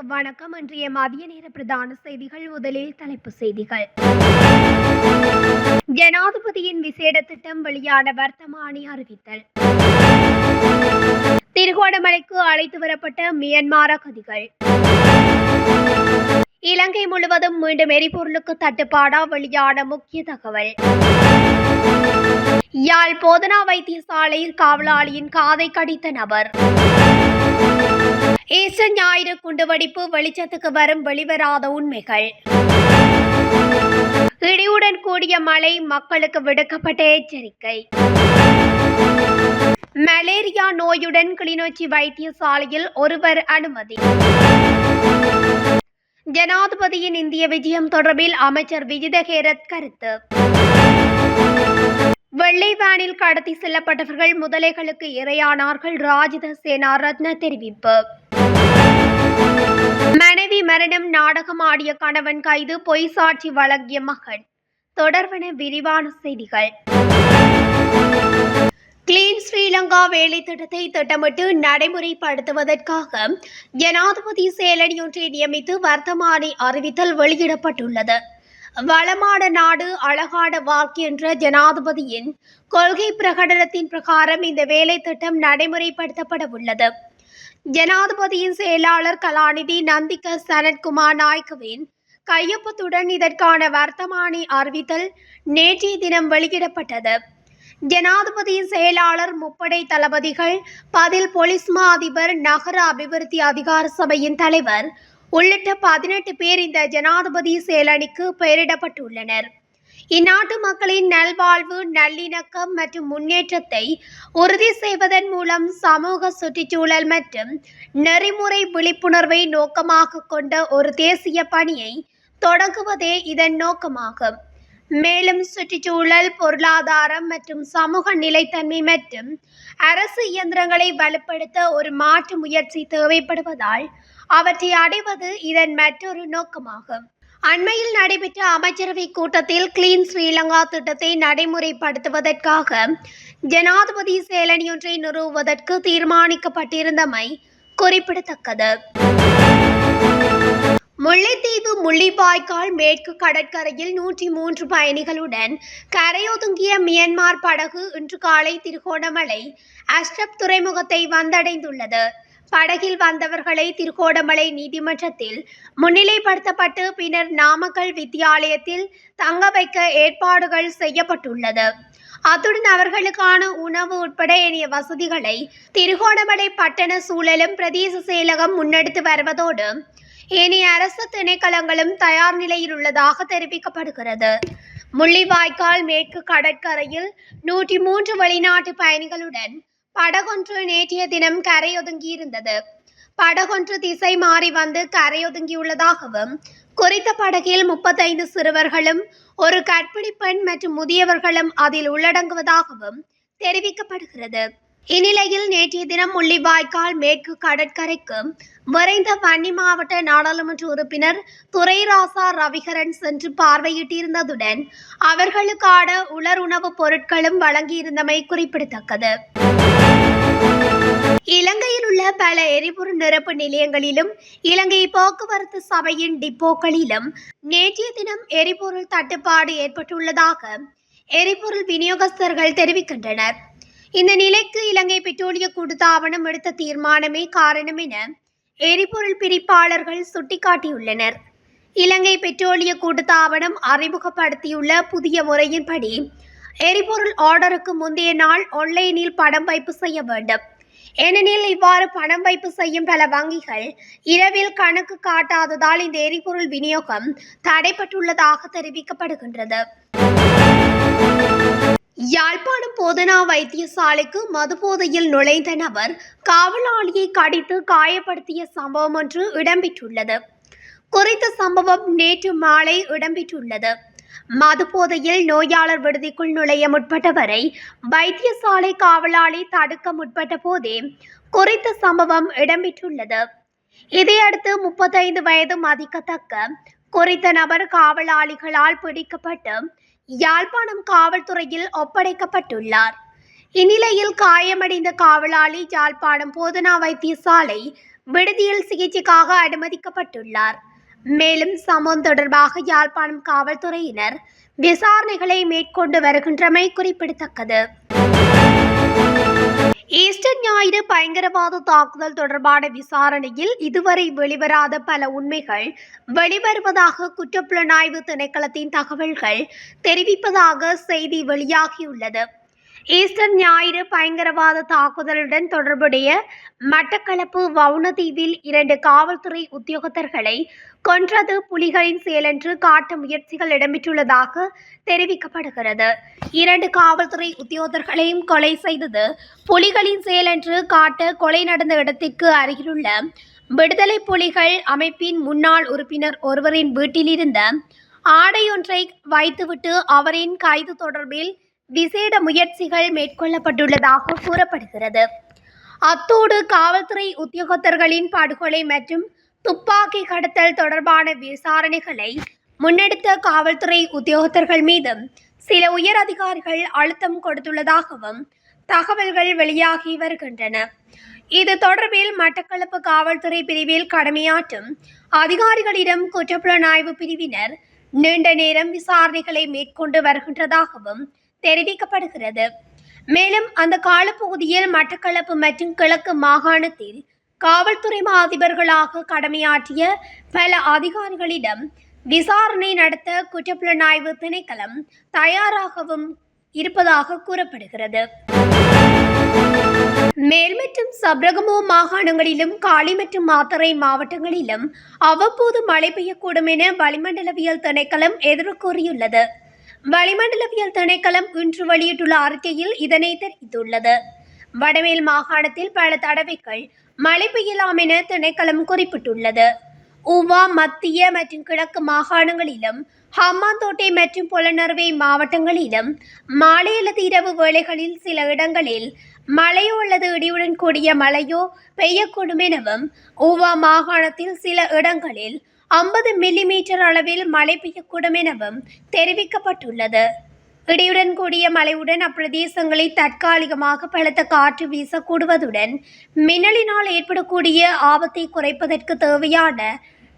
அனைவருக்கும் வணக்கம். இன்றைய மதிய நேர பிரதான செய்திகள். முதலில் தலைப்பு செய்திகள். ஜனாதிபதியின் விசேட திட்டம் வெளியான வர்த்தமானி அறிவித்தல். திருகோணமலைக்கு அழைத்து வரப்பட்ட மியன்மார் அகதிகள். இலங்கை முழுவதும் மீண்டும் எரிபொருளுக்கு தட்டுப்பாடா வெளியான முக்கிய தகவல். யாழ் போதனா வைத்தியசாலையில் காவலாளியின் காதை கடித்த நபர். ஈஸ்டர் ஞாயிறு குண்டுவெடிப்பு வெளிச்சத்துக்கு வரும் வெளிவராத உண்மைகள். இடியுடன் கூடிய மழை மக்களுக்கு விடுக்கப்பட்ட எச்சரிக்கை. மலேரியா நோயுடன் கிளிநொச்சி வைத்தியசாலையில் ஒருவர் அனுமதி. ஜனாதிபதியின் இந்திய விஜயம் தொடர்பில் அமைச்சர் விஜிதஹேரத் கருத்து. வெள்ளை வேனில் கடத்தி செல்லப்பட்டவர்கள் முதலைகளுக்கு இரையானார்கள். ராஜித சேனா ரத்ன தெரிவிப்பு. மனைவி மரணம் நாடகம் ஆடிய கணவன் கைது பொய் சாட்சி வழங்கிய மகன். தொடர்வன விரிவான செய்திகள். கிளீன் ஸ்ரீலங்கா வேலை திட்டத்தை திட்டமிட்டு நடைமுறைப்படுத்துவதற்காக ஜனாதிபதி செயலணியொன்றை நியமித்து வர்த்தமானி அறிவித்தல் வெளியிடப்பட்டுள்ளது. வளமான நாடு அழகான வாக்கு என்ற ஜனாதிபதியின் கொள்கை பிரகடனத்தின் பிரகாரம் இந்த வேலை திட்டம் நடைமுறைப்படுத்தப்பட உள்ளது ஜனாதிபதியின் செயலாளர் கலாநிதி நந்திக சனத்குமார் நாயக்கவின் கையொப்பத்துடன் இதற்கான வர்த்தமானி அறிவித்தல் நேற்றைய தினம் வெளியிடப்பட்டது. ஜனாதிபதியின் செயலாளர் முப்படை தளபதிகள் பதில் போலீஸ் மா அதிபர் நகர அபிவிருத்தி அதிகார சபையின் தலைவர் உள்ளிட்ட பதினெட்டு பேர் இந்த ஜனாதிபதி செயலணிக்கு பெயரிடப்பட்டுள்ளனர். இந்நாட்டு மக்களின் நல்வாழ்வு நல்லிணக்கம் மற்றும் முன்னேற்றத்தை உறுதி செய்வதன் மூலம் சமூக சுற்றுச்சூழல் மற்றும் நெறிமுறை விழிப்புணர்வை நோக்கமாக கொண்ட ஒரு தேசிய பணியை தொடங்குவதே இதன் நோக்கமாகும். மேலும் சுற்றுச்சூழல் பொருளாதாரம் மற்றும் சமூக நிலைத்தன்மை மற்றும் அரசு இயந்திரங்களை வலுப்படுத்த ஒரு மாற்று முயற்சி தேவைப்படுவதால் அவற்றை அடைவது இதன் மற்றொரு நோக்கமாகும். அண்மையில் நடைபெற்ற அமைச்சரவை கூட்டத்தில் கிளீன் ஸ்ரீலங்கா திட்டத்தை நடைமுறைப்படுத்துவதற்காக ஜனாதிபதி செயலணியொன்றை நிறுவுவதற்கு தீர்மானிக்கப்பட்டிருந்தமை குறிப்பிடத்தக்கது. முல்லைத்தீவு முள்ளிவாய்க்கால் மேற்கு கடற்கரையில் நூற்றி மூன்று பயணிகளுடன் கரையொதுங்கிய மியன்மார் படகு இன்று காலை திருகோணமலை அஷ்டப் துறைமுகத்தை வந்தடைந்துள்ளது. படகில் வந்தவர்களை திருகோணமலை நீதிமன்றத்தில் முன்னிலைப்படுத்தப்பட்டு பின்னர் நாமக்கல் வித்தியாலயத்தில் தங்க வைக்க ஏற்பாடுகள் செய்யப்பட்டுள்ளது. அத்துடன் அவர்களுக்கான உணவு உட்பட ஏனைய வசதிகளை திருகோணமலை பட்டண சூழலும் பிரதேச செயலகம் முன்னெடுத்து வருவதோடு ஏனைய அரசு திணைக்களங்களும் தயார் நிலையில் உள்ளதாக தெரிவிக்கப்படுகிறது. முள்ளிவாய்க்கால் மேற்கு கடற்கரையில் நூற்றி மூன்று வெளிநாட்டு பயணிகளுடன் படகொன்று நேற்றைய தினம் கரையொதுங்கியிருந்தது. படகொன்று திசை மாறி வந்து கரையொதுங்கியுள்ளதாகவும் குறித்த படகில் முப்பத்தைந்து சிறுவர்களும் ஒரு கற்பிணி பெண் மற்றும் முதியவர்களும் அதில் உள்ளடங்குவதாகவும் தெரிவிக்கப்படுகிறது. இந்நிலையில் நேற்றைய தினம் முள்ளிவாய்க்கால் மேற்கு கடற்கரைக்கு விரைந்த வன்னி மாவட்ட நாடாளுமன்ற உறுப்பினர் துரைராசா ரவிகரன் சென்று பார்வையிட்டிருந்ததுடன் அவர்களுக்கான உலர் உணவுப் பொருட்களும் வழங்கியிருந்தமை குறிப்பிடத்தக்கது. இலங்கையில் உள்ள பல எரிபொருள் நிரப்பு நிலையங்களிலும் இலங்கை போக்குவரத்து சபையின் டிப்போக்களிலும் நேற்றைய தினம் எரிபொருள் தட்டுப்பாடு ஏற்பட்டுள்ளதாக எரிபொருள் விநியோகஸ்தர்கள் தெரிவிக்கின்றனர். இந்த நிலைக்கு இலங்கை பெட்ரோலிய கூட்டுத்தாபனம் எடுத்த தீர்மானமே காரணம் என எரிபொருள் பிரிப்பாளர்கள் சுட்டிக்காட்டியுள்ளனர். இலங்கை பெட்ரோலிய கூட்டுத்தாபனம் அறிமுகப்படுத்தியுள்ள புதிய முறையின்படி எரிபொருள் ஆர்டருக்கு முந்தைய நாள் ஆன்லைனில் படம் வைப்பு செய்ய வேண்டும். ஏனெனில் இவ்வாறு பணம் வைப்பு செய்யும் பல வங்கிகள் இரவில் கணக்கு காட்டாததால் இந்த எரிபொருள் விநியோகம் தடைப்பட்டுள்ளதாக தெரிவிக்கப்படுகின்றது. யாழ்ப்பாணம் போதனா வைத்தியசாலைக்கு மதுபோதையில் நுழைந்த நபர் காவலாளியை கடித்து காயப்படுத்திய சம்பவம் ஒன்று இடம்பெற்றுள்ளது. குறித்த சம்பவம் நேற்று மாலை இடம்பெற்றுள்ளது. மதுபோதையில் நோயாளர் விடுதிக்குள் நுழைய முற்பட்டவரை வைத்தியசாலை காவலாளி தடுக்க முற்பட்ட போதே குறித்த சம்பவம் இடம்பெற்றுள்ளது. இதையடுத்து முப்பத்தைந்து வயது மதிக்கத்தக்க குறித்த நபர் காவலாளிகளால் பிடிக்கப்பட்டு யாழ்ப்பாணம் காவல்துறையில் ஒப்படைக்கப்பட்டுள்ளார். இந்நிலையில் காயமடைந்த காவலாளி யாழ்ப்பாணம் போதனா வைத்தியசாலை விடுதியில் சிகிச்சைக்காக அனுமதிக்கப்பட்டுள்ளார். மேலும் சம்பவம் தொடர்பாக யாழ்ப்பாணம் காவல்துறையினர் விசாரணைகளை மேற்கொண்டு வருகின்றமை குறிப்பிடத்தக்கது. ஈஸ்டர் ஞாயிறு பயங்கரவாத தாக்குதல் தொடர்பான விசாரணையில் இதுவரை வெளிவராத பல உண்மைகள் வெளிவருவதாக குற்றப்புலனாய்வு திணைக்களத்தின் தகவல்கள் தெரிவிப்பதாக செய்தி வெளியாகியுள்ளது. ஈஸ்டர் ஞாயிறு பயங்கரவாத தாக்குதலுடன் தொடர்புடைய மட்டக்களப்பு வவுனதீவில் இரண்டு காவல்துறை உத்தியோகத்தர்களை கொன்றது புலிகளின் செயலென்று காட்ட முயற்சிகள் இடம்பெற்றுள்ளதாக தெரிவிக்கப்படுகிறது. இரண்டு காவல்துறை உத்தியோகத்தர்களையும் கொலை செய்தது புலிகளின் செயலென்று காட்ட கொலை நடந்த இடத்திற்கு அருகிலுள்ள விடுதலை புலிகள் அமைப்பின் முன்னாள் உறுப்பினர் ஒருவரின் வீட்டிலிருந்த ஆடையொன்றை வைத்துவிட்டு அவரின் கைது தொடர்பில் விசேட முயற்சிகள் மேற்கொள்ளப்பட்டுள்ளதாக கூறப்படுகிறது. அத்தோடு காவல்துறை உத்தியோகத்தர்களின் படுகொலை மற்றும் துப்பாக்கி கடத்தல் தொடர்பான விசாரணைகளை முன்னெடுத்த காவல்துறை உத்தியோகத்தர்கள் மீதும் சில உயர் அதிகாரிகள் அழுத்தம் கொடுத்துள்ளதாகவும் தகவல்கள் வெளியாகி வருகின்றன. இது தொடர்பில் மட்டக்களப்பு காவல்துறை பிரிவில் கடமையாற்றும் அதிகாரிகளிடம் குற்றப்புலனாய்வு பிரிவினர் நீண்ட நேரம் விசாரணைகளை மேற்கொண்டு வருகின்றதாகவும் தெரிவிக்கப்படுகிறது. மேலும் அந்த காலப்பகுதியில் மட்டக்களப்பு மற்றும் கிழக்கு மாகாணத்தில் காவல்துறை மா அதிபர்களாக கடமையாற்றிய பல அதிகாரிகளிடம் விசாரணை நடத்த குற்றப்புலனாய்வு திணைக்களம் தயாராகவும் இருப்பதாக கூறப்படுகிறது. மேல் மற்றும் சப்ரகமோ மாகாணங்களிலும் காளி மற்றும் மாத்தறை மாவட்டங்களிலும் அவ்வப்போது மழை பெய்யக்கூடும் என வளிமண்டலவியல் திணைக்களம் எதிர்கூறியுள்ளது. வளிமண்டலவியல் திணைக்களம் இன்று வெளியிட்டுள்ள அறிக்கையில் இதனை தெரிவித்துள்ளது. வடமேல் மாகாணத்தில் பல தடவைகள் மழை பெய்யலாம் என திணைக்களம் குறிப்பிட்டுள்ளது. ஊவா மத்திய மற்றும் கிழக்கு மாகாணங்களிலும் ஹம்மாந்தோட்டை மற்றும் புலனறுவை மாவட்டங்களிலும் மாலை அல்லது இரவு வேளைகளில் சில இடங்களில் மழையோ அல்லது இடியுடன் கூடிய மழையோ பெய்யக்கூடும் எனவும் ஊவா மாகாணத்தில் சில இடங்களில் ஐம்பது மில்லிமீட்டர் அளவில் மழை பெய்யக்கூடும் எனவும் தெரிவிக்கப்பட்டுள்ளது. இடியுடன் கூடிய மழையுடன் அப்பிரதேசங்களில் தற்காலிகமாக பலத்த காற்று வீசக்கூடுவதுடன் மின்னலினால் ஏற்படக்கூடிய ஆபத்தை குறைப்பதற்கு தேவையான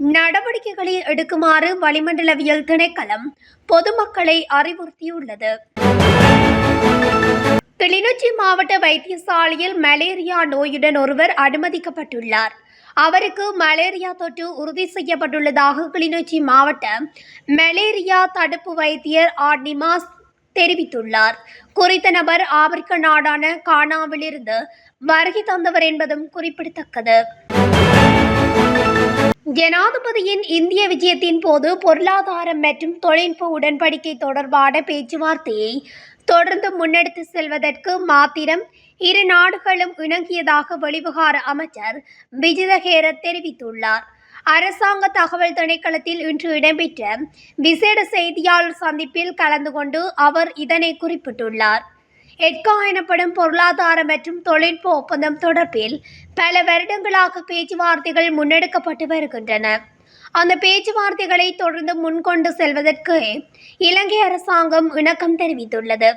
நடவடிக்கைகளை எடுக்குமாறு வளிமண்டலவியல் திணைக்களம் பொதுமக்களை அறிவுறுத்தியுள்ளது. கிளிநொச்சி மாவட்ட வைத்தியசாலையில் மலேரியா நோயுடன் ஒருவர் அனுமதிக்கப்பட்டுள்ளார். அவருக்கு மலேரியா தொற்று உறுதி செய்யப்பட்டுள்ளதாக கிளிநொச்சி மாவட்ட மலேரியா தடுப்பு வைத்தியர் ஆர்டிமாஸ் தெரிவித்துள்ளார். குறித்த நபர் ஆப்பிரிக்க நாடான கானாவிலிருந்து வருகை தந்தவர் என்பதும் குறிப்பிடத்தக்கது. ஜனாதிபதியின் இந்திய விஜயத்தின் போது பொருளாதாரம் மற்றும் தொழில்நுட்ப உடன்படிக்கை தொடர்பான பேச்சுவார்த்தையை தொடர்ந்து முன்னெடுத்து செல்வதற்கு மாத்திரம் இரு நாடுகளும் இணங்கியதாக வெளிவிகார அமைச்சர் விஜிதஹேர தெரிவித்துள்ளார். அரசாங்க தகவல் திணைக்களத்தில் இன்று இடம்பெற்ற விசேட செய்தியாளர் சந்திப்பில் கலந்து கொண்டு அவர் இதனை குறிப்பிட்டுள்ளார். எட்கா எனப்படும் பொருளாதார மற்றும் தொழில்நுட்ப ஒப்பந்தம் தொடர்பில் பல வருடங்களாக பேச்சுவார்த்தைகள் முன்னெடுக்கப்பட்டு வருகின்றன. அந்த பேச்சுவார்த்தைகளை தொடர்ந்து முன்கொண்டு செல்வதற்கு இலங்கை அரசாங்கம் இணக்கம் தெரிவித்துள்ளது.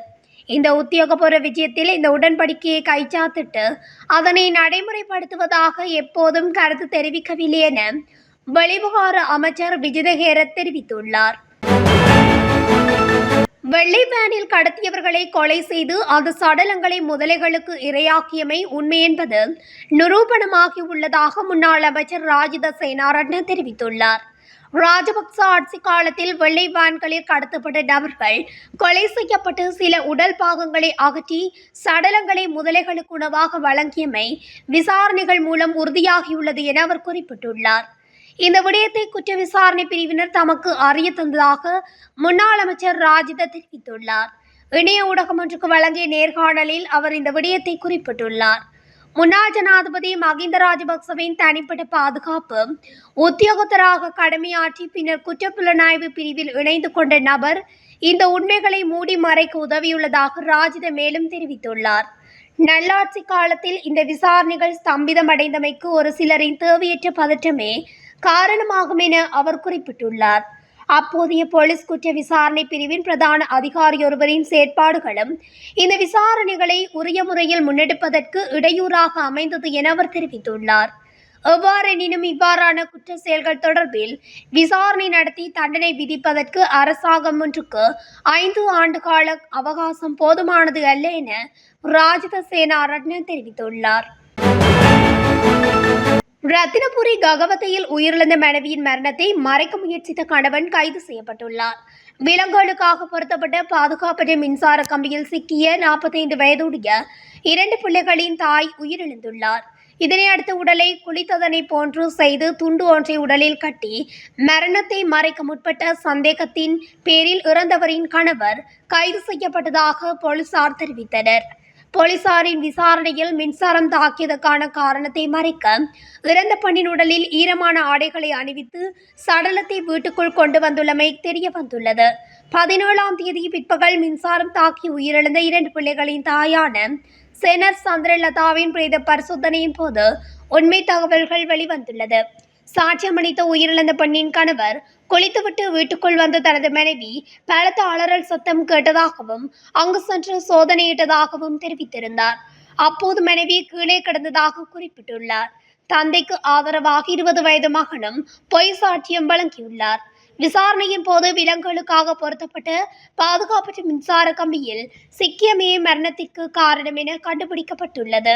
இந்த உத்தியோகபூர்வ விஜயத்தில் இந்த உடன்படிக்கையை கைச்சாத்திட்டு அதனை நடைமுறைப்படுத்துவதாக எப்போதும் கருத்து தெரிவிக்கவில்லை என வெளிவிவகார அமைச்சர் விஜிதஹேர தெரிவித்துள்ளார். வெள்ளை வேனில் கடத்தியவர்களை கொலை செய்து அந்த சடலங்களை முதலைகளுக்கு இரையாக்கியமை உண்மை என்பது நிரூபணமாகி உள்ளதாக முன்னாள் அமைச்சர் ராஜித சேனாரட்ன தெரிவித்துள்ளார். ராஜபக்ச ஆட்சி காலத்தில் வெள்ளை வான்களில் கடத்தப்பட்ட நபர்கள் கொலை செய்யப்பட்டு சில உடல் பாகங்களை அகற்றி சடலங்களை முதலைகளுக்கு உணவாக வழங்கியமை விசாரணைகள் மூலம் உறுதியாகியுள்ளது என அவர் குறிப்பிட்டுள்ளார். இந்த விடயத்தை குற்ற விசாரணை பிரிவினர் தமக்கு அறிய தந்ததாக முன்னாள் அமைச்சர் ராஜித தெரிவித்துள்ளார். இணைய ஊடகம் ஒன்றுக்கு வழங்கிய நேர்காணலில் அவர் இந்த விடயத்தை குறிப்பிட்டுள்ளார். முன்னாள் ஜனாதிபதி மகிந்த ராஜபக்சவின் தனிப்பட்ட பாதுகாப்பு. உத்தியோகத்தராக கடமையாற்றி பின்னர் குற்றப்புலனாய்வு பிரிவில் இணைந்து கொண்ட நபர் இந்த உண்மைகளை மூடி மறைக்க உதவியுள்ளதாக ராஜித மேலும் தெரிவித்துள்ளார். நல்லாட்சி காலத்தில் இந்த விசாரணைகள் ஸ்தம்பிதமடைந்தமைக்கு ஒரு சிலரின் தேவையற்ற பதற்றமே காரணமாகும் என அவர் குறிப்பிட்டுள்ளார். அப்போதைய போலீஸ் குற்ற விசாரணை பிரிவின் பிரதான அதிகாரியொருவரின் செயற்பாடுகளும் இந்த விசாரணைகளை உரிய முறையில் முன்னெடுப்பதற்கு இடையூறாக அமைந்தது என அவர் தெரிவித்துள்ளார். எவ்வாறெனினும் இவ்வாறான குற்ற செயல்கள் தொடர்பில் விசாரணை நடத்தி தண்டனை விதிப்பதற்கு அரசாங்கம் ஒன்றுக்கு ஐந்து ஆண்டு கால அவகாசம் போதுமானது அல்ல என ராஜித சேனாரட்ன தெரிவித்துள்ளார். ரத்தினபுரி ககவத்தையில் உயிரிழந்த மனைவியின் மரணத்தை மறைக்க முயற்சித்த கணவன் கைது செய்யப்பட்டுள்ளார். விலங்குகளுக்காக பொருத்தப்பட்ட பாதுகாப்பற்ற மின்சார கம்பியில் சிக்கிய நாற்பத்தைந்து வயதுடைய இரண்டு பிள்ளைகளின் தாய் உயிரிழந்துள்ளார். இதனை அடுத்து உடலை குளித்ததனை போன்று செய்து துண்டு ஒன்றை உடலில் கட்டி மரணத்தை மறைக்க முற்பட்ட சந்தேகத்தின் பேரில் இறந்தவரின் கணவர் கைது செய்யப்பட்டதாக போலீசார் தெரிவித்தனர். போலீசாரின் விசாரணையில் மின்சாரம் தாக்கியதற்கான காரணத்தை மறைக்க இறந்த பெண்ணின் உடலில் ஈரமான ஆடைகளை அணிவித்து சடலத்தை வீட்டுக்குள் கொண்டு வந்துள்ளமை தெரிய வந்துள்ளது. பதினேழாம் தேதி பிற்பகல் மின்சாரம் தாக்கி உயிரிழந்த இரண்டு பிள்ளைகளின் தாயான செனர் சந்திரலதாவின் பிரேத பரிசோதனையின் போது உண்மை தகவல்கள் வெளிவந்துள்ளது. சாட்சியமளித்த உயிரிழந்த பெண்ணின் கணவர் குளித்துவிட்டு வீட்டுக்குள் வந்த தனது மனைவி பலத்த அலறல் சத்தம் கேட்டதாகவும் அங்கு சென்று சோதனையிட்டதாகவும் தெரிவித்திருந்தார். அப்போது மனைவி கீழே கிடந்ததாக குறிப்பிட்டுள்ளார். தந்தைக்கு ஆதரவாக இருபது வயது மகனும் பொய் சாட்சியம் வழங்கியுள்ளார். விசாரணையின் போது விலங்குகளுக்காக பொருத்தப்பட்ட பாதுகாப்பற்ற மின்சார கம்பியில் சிக்கியமே மரணத்திற்கு காரணம் என கண்டுபிடிக்கப்பட்டுள்ளது.